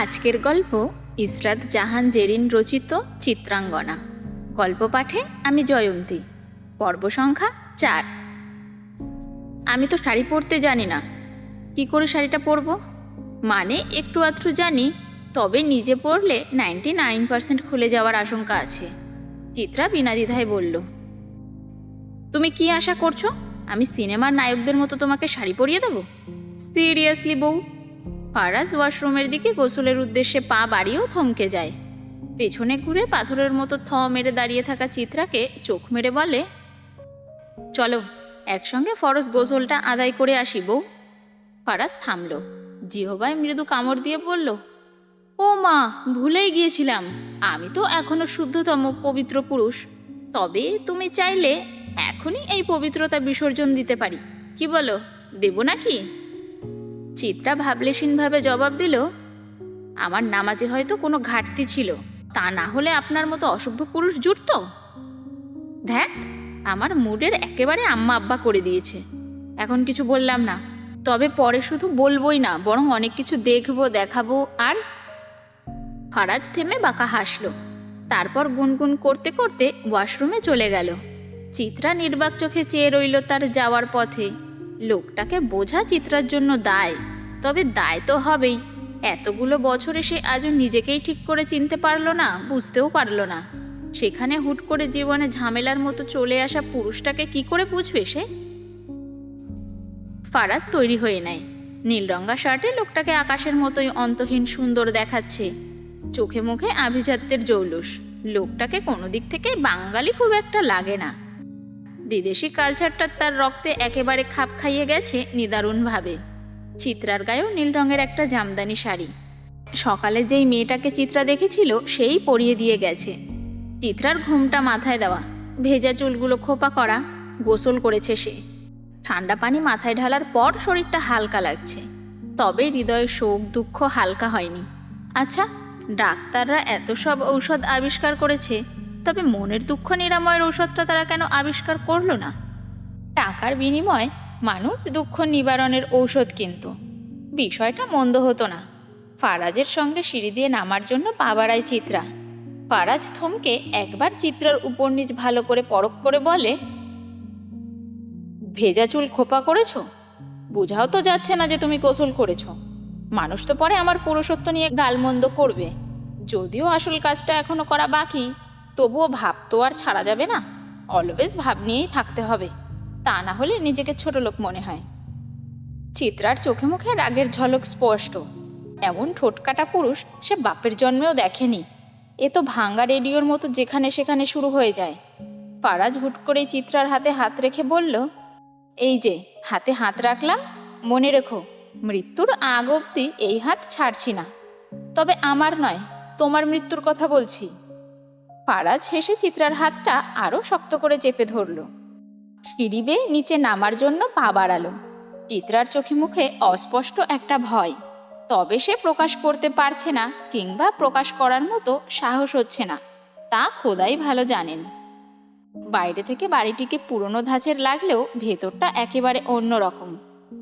আজকের গল্প ইসরাত জাহান জেরিন রচিত চিত্রাঙ্গনা। গল্প পাঠে আমি জয়ন্তী। পর্ব সংখ্যা চার। আমি তো শাড়ি পরতে জানি না। কি করে শাড়িটা পরব? মানে একটু আধটু জানি, তবে নিজে পরলে নাইনটি নাইন পার্সেন্ট খুলে যাওয়ার আশঙ্কা আছে। চিত্রা বিনা দ্বিধায় বলল, তুমি কি আশা করছ? আমি সিনেমার নায়কদের মতো তোমাকে শাড়ি পরিয়ে দেবো? সিরিয়াসলি বউ ফারাজ ওয়াশরুমের দিকে গোসলের উদ্দেশ্যে পা বাড়িয়েও থমকে যায়। পেছনে ঘুরে পাথরের মতো থ মেরে দাঁড়িয়ে থাকা চিত্রাকে চোখ মেরে বলে, চলো, একসঙ্গে ফরজ গোসলটা আদায় করে আসি বউ। ফারাজ থামলো। জিহবাই মৃদু কামড় দিয়ে বলল, ও মা, ভুলেই গিয়েছিলাম। আমি তো এখনও শুদ্ধতম পবিত্র পুরুষ। তবে তুমি চাইলে এখনই এই পবিত্রতা বিসর্জন দিতে পারি। কি বলো, দেব নাকি? চিত্রা ভাবলেশীনভাবে জবাব দিল, আমার নামাজে হয়তো কোনো ঘাটতি ছিল, তা না হলে আপনার মতো অসভ্য পুরুষ জুটত? ধ্যাত আমার মুডের একেবারে আম্মা আব্বা করে দিয়েছে, এখন কিছু বললাম না, তবে পরে শুধু বলবোই না, বরং অনেক কিছু দেখব, দেখাবো আর ফারাজ থেমে বাঁকা হাসলো, তারপর গুনগুন করতে করতে ওয়াশরুমে চলে গেল। চিত্রা নির্বাক চোখে চেয়ে রইল তার যাওয়ার পথে, লোকটাকে বোঝা চিত্রার জন্য দায়। তবে দায় তো হবেই। এতগুলো বছরে সে আজও নিজেকেই ঠিক করে চিনতে পারল না, বুঝতেও পারল না। সেখানে হুট করে জীবনে ঝামেলার মতো চলে আসা পুরুষটাকে কি করে বুঝবে সে? ফারাজ তৈরি হয়ে নেয়। নীলরঙ্গা শার্টে লোকটাকে আকাশের মতোই অন্তহীন সুন্দর দেখাচ্ছে। চোখে মুখে আভিজাত্যের জৌলুস। লোকটাকে কোনো দিক থেকে বাঙালি খুব একটা লাগে না। বিদেশি কালচারটা তার রক্তে একেবারে খাপ খাইয়ে গেছে নিদারুণভাবে। চিত্রার গায়েও নীল রঙের একটা জামদানি শাড়ি। সকালে যেই মেয়েটাকে চিত্রা দেখেছিল, সেই পরিয়ে দিয়ে গেছে। চিত্রার ঘুমটা মাথায় দেওয়া। ভেজা চুলগুলো খোপা করা। গোসল করেছে সে। ঠান্ডা পানি মাথায় ঢালার পর শরীরটা হালকা লাগছে। তবে হৃদয়ের শোক, দুঃখ হালকা হয়নি। আচ্ছা ডাক্তাররা এত সব ঔষধ আবিষ্কার করেছে, তবে মনের দুঃখ নিরাময়ের ঔষধটা তারা কেন আবিষ্কার করল না? টাকার বিনিময়ে মানুষ দুঃখ নিবারণের ঔষধ কিন্তু। বিষয়টা মন্দ হতো না। ফারাজের সঙ্গে সিঁড়ি দিয়ে নামার জন্য পা চিত্রা। ফারাজ থমকে একবার চিত্রার উপর নিচ ভালো করে পরখ করে বলে, ভেজা চুল খোপা করেছ? বুঝাও তো যাচ্ছে না যে তুমি গোসল করেছ। মানুষ তো পরে আমার পুরুষত্ব নিয়ে গালমন্দ করবে। যদিও আসল কাজটা এখনও করা বাকি, তবুও ভাব তো আর ছাড়া যাবে না। অলওয়েজ ভাব নিয়েই থাকতে হবে। তা না হলে নিজেকে ছোট লোক মনে হয়। চিত্রার চোখে মুখে রাগের ঝলক স্পষ্ট। এমন ঠোঁটকাটা পুরুষ সে বাপের জন্মেও দেখেনি। এ তো ভাঙ্গা রেডিওর মতো যেখানে সেখানে শুরু হয়ে যায়। ফারাজ হুট করে চিত্রার হাতে হাত রেখে বলল, এই যে, হাতে হাত রাখলাম। মনে রেখো, মৃত্যুর আগ অবধি এই হাত ছাড়ছি না। তবে আমার নয়, তোমার মৃত্যুর কথা বলছি। ফারাজ হেসে চিত্রার হাতটা আরও শক্ত করে চেপে ধরল। সিঁড়ি বেয়ে নিচে নামার জন্য পা বাড়ালো। চিত্রার চোখে মুখে অস্পষ্ট একটা ভয়। তবে সে প্রকাশ করতে পারছে না কিংবা প্রকাশ করার মতো সাহস হচ্ছে না। তা খোদাই ভালো জানেন। বাইরে থেকে বাড়িটিকে পুরনো ধাঁচের লাগলেও ভেতরটা একেবারে অন্য রকম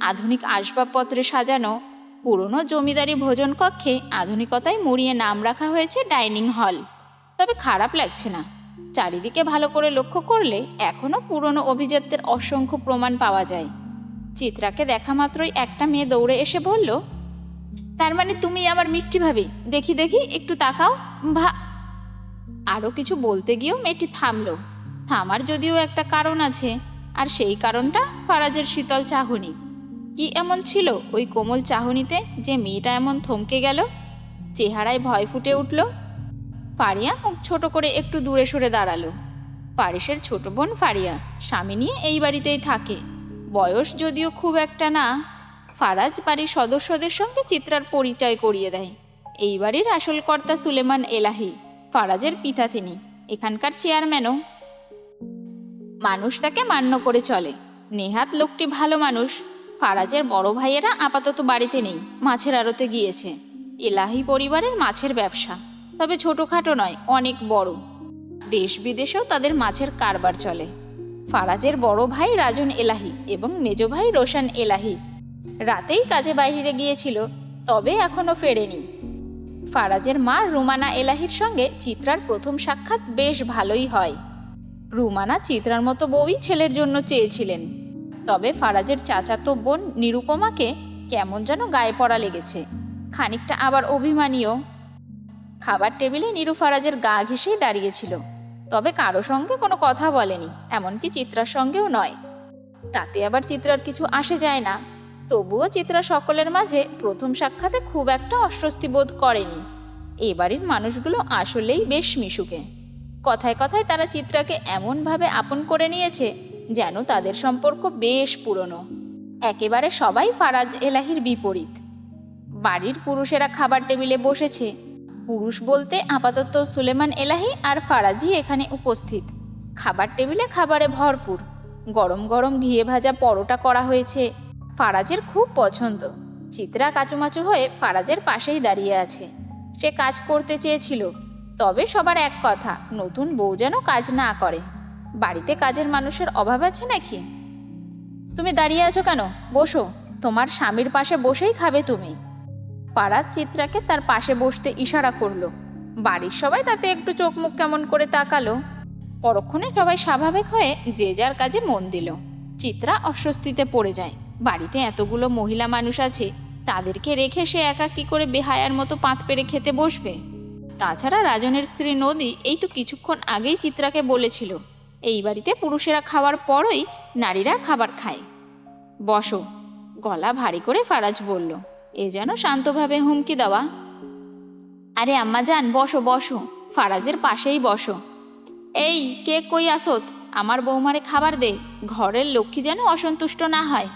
আধুনিক আসবাবপত্রে সাজানো, পুরনো জমিদারি ভোজন কক্ষে আধুনিকতায় মুড়িয়ে নাম রাখা হয়েছে ডাইনিং হল। তবে খারাপ লাগছে না। চারিদিকে ভালো করে লক্ষ্য করলে এখনও পুরনো অভিজাত্যের অসংখ্য প্রমাণ পাওয়া যায়। চিত্রাকে দেখা মাত্রই একটা মেয়ে দৌড়ে এসে বলল, তার মানে তুমি আমার মিষ্টি ভাবি? দেখি দেখি, একটু তাকাও, ভা আরও কিছু বলতে গিয়েও মেয়েটি থামলো। থামার যদিও একটা কারণ আছে, আর সেই কারণটা ফারাজের শীতল চাহনি। কি এমন ছিল ওই কোমল চাহনিতে যে মেয়েটা এমন থমকে গেল? চেহারায় ভয় ফুটে উঠল। ফারিয়া মুখ ছোট করে একটু দূরে সরে দাঁড়াল। পারিসের ছোট বোন ফারিয়া, স্বামী নিয়ে এই বাড়িতেই থাকে। বয়স যদিও খুব একটা না, ফারাজ বাড়ির সদস্যদের সঙ্গে চিত্রার পরিচয় করিয়ে দেয়। এই বাড়ির আসল কর্তা সুলেমান এলাহি, ফারাজের পিতা তিনি, এখানকার চেয়ারম্যানও। মানুষ তাকে মান্য করে চলে। নেহাত লোকটি ভালো মানুষ। ফারাজের বড় ভাইয়েরা আপাতত বাড়িতে নেই, মাছের আড়তে গিয়েছে। এলাহি পরিবারের মাছের ব্যবসা। তবে ছোটোখাটো নয়, অনেক বড়। দেশ বিদেশেও তাদের মাছের কারবার চলে। ফারাজের বড় ভাই রাজন এলাহি এবং মেজ ভাই রোশন এলাহি। রাতেই কাজে বাইরে গিয়েছিল, তবে এখনও ফেরেনি। ফারাজের মা রুমানা এলাহির সঙ্গে চিত্রার প্রথম সাক্ষাৎ বেশ ভালোই হয়। রুমানা চিত্রার মতো বউই ছেলের জন্য চেয়েছিলেন। তবে ফারাজের চাচাতো বোন নিরুপমাকে কেমন যেন গায়ে পড়া লেগেছে। খানিকটা আবার অভিমানীয় খাবার টেবিলে নিরু ফারাজের গা ঘেঁষেই দাঁড়িয়েছিল। তবে কারও সঙ্গে কোনো কথা বলেনি, এমনকি চিত্রার সঙ্গেও নয়। তাতে আবার চিত্রার কিছু আসে যায় না। তবুও চিত্রা সকলের মাঝে প্রথম সাক্ষাতে খুব একটা অস্বস্তি বোধ করেনি। এ বাড়ির মানুষগুলো আসলেই বেশ মিশুকে। কথায় কথায় তারা চিত্রাকে এমনভাবে আপন করে নিয়েছে যেন তাদের সম্পর্ক বেশ পুরনো। একেবারে সবাই ফারাজ এলাহির বিপরীত। বাড়ির পুরুষেরা খাবার টেবিলে বসেছে পুরুষ বলতে আপাতত সুলেমান এলাহি আর ফারাজি এখানে উপস্থিত। খাবার টেবিলে খাবারে ভরপুর। গরম গরম ঘিয়ে ভাজা পরোটা করা হয়েছে। ফারাজের খুব পছন্দ। চিত্রা কাচুমাচু হয়ে ফারাজের পাশেই দাঁড়িয়ে আছে। সে কাজ করতে চেয়েছিল। তবে সবার এক কথা, নতুন বউ যেন কাজ না করে। বাড়িতে কাজের মানুষের অভাব আছে নাকি? তুমি দাঁড়িয়ে আছো কেন? বসো। তোমার স্বামীর পাশে বসেই খাবে তুমি। পাড়ার চিত্রাকে তার পাশে বসতে ইশারা করল। বাড়ির সবাই তাতে একটু চোখ মুখ কেমন করে তাকালো। পরক্ষণে সবাই স্বাভাবিক হয়ে যে যার কাজে মন দিল। চিত্রা অস্বস্তিতে পড়ে যায়। বাড়িতে এতগুলো মহিলা মানুষ আছে, তাদেরকে রেখে সে একা কি করে বেহায়ার মতো পাত পেরে খেতে বসবে? তাছাড়া রাজনের স্ত্রী নদী এই তো কিছুক্ষণ আগেই চিত্রাকে বলেছিল, এই বাড়িতে পুরুষেরা খাওয়ার পরই নারীরা খাবার খায়। বসো। গলা ভারী করে ফারাজ বলল। এ যেন শান্তভাবে হুমকি দেওয়া। আরে আম্মা যান, বসো বসো। ফারাজের পাশেই বসো। এই, কে কই আসত আমার বৌমারে খাবার দে। ঘরের লক্ষ্মী যেন অসন্তুষ্ট না হয়।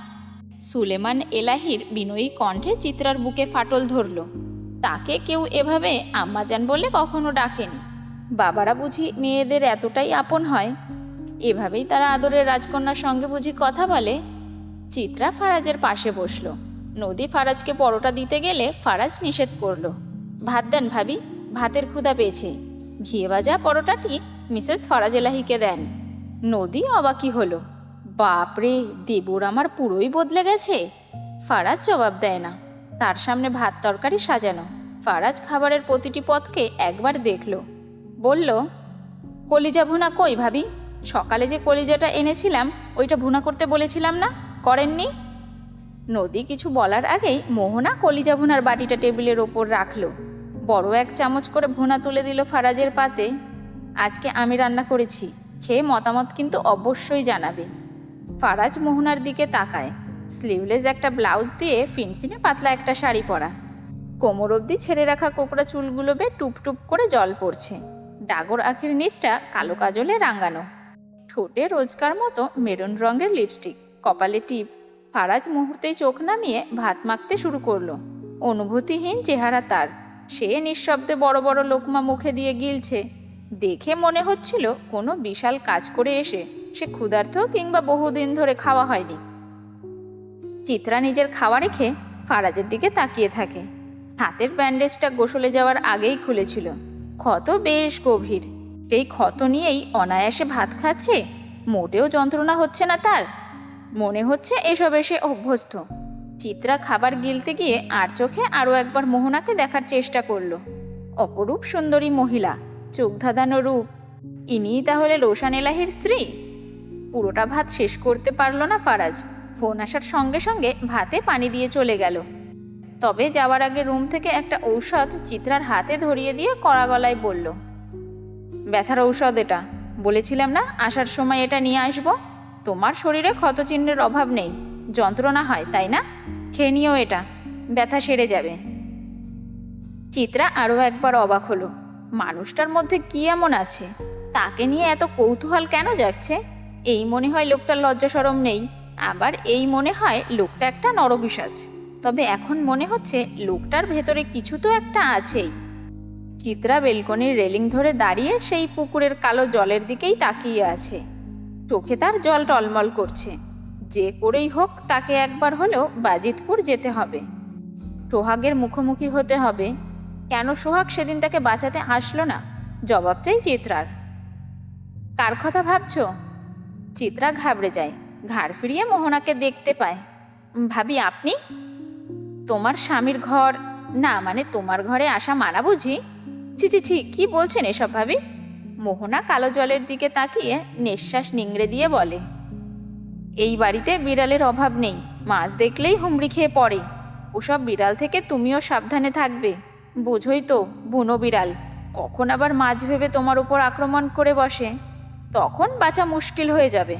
সুলেমান এলাহির বিনয়ী কণ্ঠে চিত্রার বুকে ফাটল ধরল। তাকে কেউ এভাবে আম্মাজান বলে কখনো ডাকেনি। বাবারা বুঝি মেয়েদের এতটাই আপন হয়। এভাবেই তারা আদরের রাজকন্যার সঙ্গে বুঝি কথা বলে। চিত্রা ফারাজের পাশে বসল। নদী ফারাজকে পরোটা দিতে গেলে ফারাজ নিষেধ করল। ভাত দেন ভাবি, ভাতের ক্ষুধা পেয়েছে। ঘিয়ে ভাজা পরোটাটি মিসেস ফারাজ এলাহিকে দেন। নদী অবাকি হলো। বাপরে দেবুর আমার পুরোই বদলে গেছে। ফারাজ জবাব দেয় না। তার সামনে ভাত তরকারি সাজানো। ফারাজ খাবারের প্রতিটি পথকে একবার দেখল। বলল, কলিজা ভুনা কই ভাবি? সকালে যে কলিজাটা এনেছিলাম, ওইটা ভুনা করতে বলেছিলাম না? করেননি? নদী কিছু বলার আগেই মোহনা কলিজা ভুনার বাটিটা টেবিলের ওপর রাখল। বড় এক চামচ করে ভুনা তুলে দিল ফারাজের পাতে। আজকে আমি রান্না করেছি, খেয়ে মতামত কিন্তু অবশ্যই জানাবে। ফারাজ মোহনার দিকে তাকায়। স্লিভলেস একটা ব্লাউজ দিয়ে ফিনফিনে পাতলা একটা শাড়ি পরা। কোমর অবধি ছেড়ে রাখা কোকড়া চুলগুলো বে টুপ টুপ করে জল পড়ছে। ডাগর আখির নিচটা কালো কাজলে রাঙানো। ঠোঁটে রোজকার মতো মেরুন রঙের লিপস্টিক, কপালে টিপ ফারাজ মুহূর্তেই চোখ নামিয়ে ভাত মাখতে শুরু করল। অনুভূতিহীন চেহারা তার। সে নিঃশব্দে বড় বড় লোকমা মুখে দিয়ে গিলছে। দেখে মনে হচ্ছিল কোনো বিশাল কাজ করে এসে সে ক্ষুধার্ত কিংবা বহুদিন ধরে খাওয়া হয়নি। চিত্রা নিজের খাওয়া রেখে ফারাজের দিকে তাকিয়ে থাকে। হাতের ব্যান্ডেজটা গোসলে যাওয়ার আগেই খুলেছিল। ক্ষত বেশ গভীর। এই ক্ষত নিয়েই অনায়াসে ভাত খাচ্ছে। মোটেও যন্ত্রণা হচ্ছে না তার। মনে হচ্ছে এসব এসে অভ্যস্ত। চিত্রা খাবার গিলতে গিয়ে আর চোখে আরও একবার মোহনাকে দেখার চেষ্টা করল। অপরূপ সুন্দরী মহিলা, চোখ ধাঁধানো রূপ। ইনিই তাহলে রোশান এলাহির স্ত্রী? পুরোটা ভাত শেষ করতে পারল না ফারাজ। ফোন আসার সঙ্গে সঙ্গে ভাতে পানি দিয়ে চলে গেল। তবে যাওয়ার আগে রুম থেকে একটা ঔষধ চিত্রার হাতে ধরিয়ে দিয়ে কড়া গলায় বলল, ব্যথার ঔষধ এটা। বলেছিলাম না, আসার সময় এটা নিয়ে আসব? তোমার শরীরে ক্ষতচিহ্নের অভাব নেই। যন্ত্রণা হয়, তাই না? খেয়ে নিও এটা। ব্যথা সেরে যাবে। চিত্রা আরও একবার অবাক হলো। মানুষটার মধ্যে কি এমন আছে? তাকে নিয়ে এত কৌতূহল কেন যাচ্ছে এই মনে হয় লোকটার লজ্জা সরম নেই। আবার এই মনে হয় লোকটা একটা নরবিসাজ তবে এখন মনে হচ্ছে লোকটার ভেতরে কিছু তো একটা আছেই। চিত্রা বেলকনির রেলিং ধরে দাঁড়িয়ে সেই পুকুরের কালো জলের দিকেই তাকিয়ে আছে। চোখে তার জল টলমল করছে। যে করেই হোক, তাকে একবার হলেও বাজিতপুর যেতে হবে। সোহাগের মুখোমুখি হতে হবে। কেন সোহাগ সেদিন তাকে বাঁচাতে আসলো না? জবাব চাই চিত্রার। কার কথা ভাবছ? চিত্রা ঘাবড়ে যায়। ঘাড় ফিরিয়ে মোহনাকে দেখতে পায়। ভাবি, আপনি? তোমার স্বামীর ঘর? না মানে তোমার ঘরে আসা মানা বুঝি? ছি ছি ছি, কি বলছেন এসব ভাবি? মোহনা কালো জলের দিকে তাকিয়ে নিঃশ্বাস নিংড়ে দিয়ে বলে, এই বাড়িতে বিড়ালের অভাব নেই, মাছ দেখলেই হুমড়ি খেয়ে পড়ে। ওসব বিড়াল থেকে তুমিও সাবধানে থাকবে। বোঝোই তো, বুনো বিড়াল, কখন আবার মাছ ভেবে তোমার উপর আক্রমণ করে বসে? তখন বাঁচা মুশকিল হয়ে যাবে।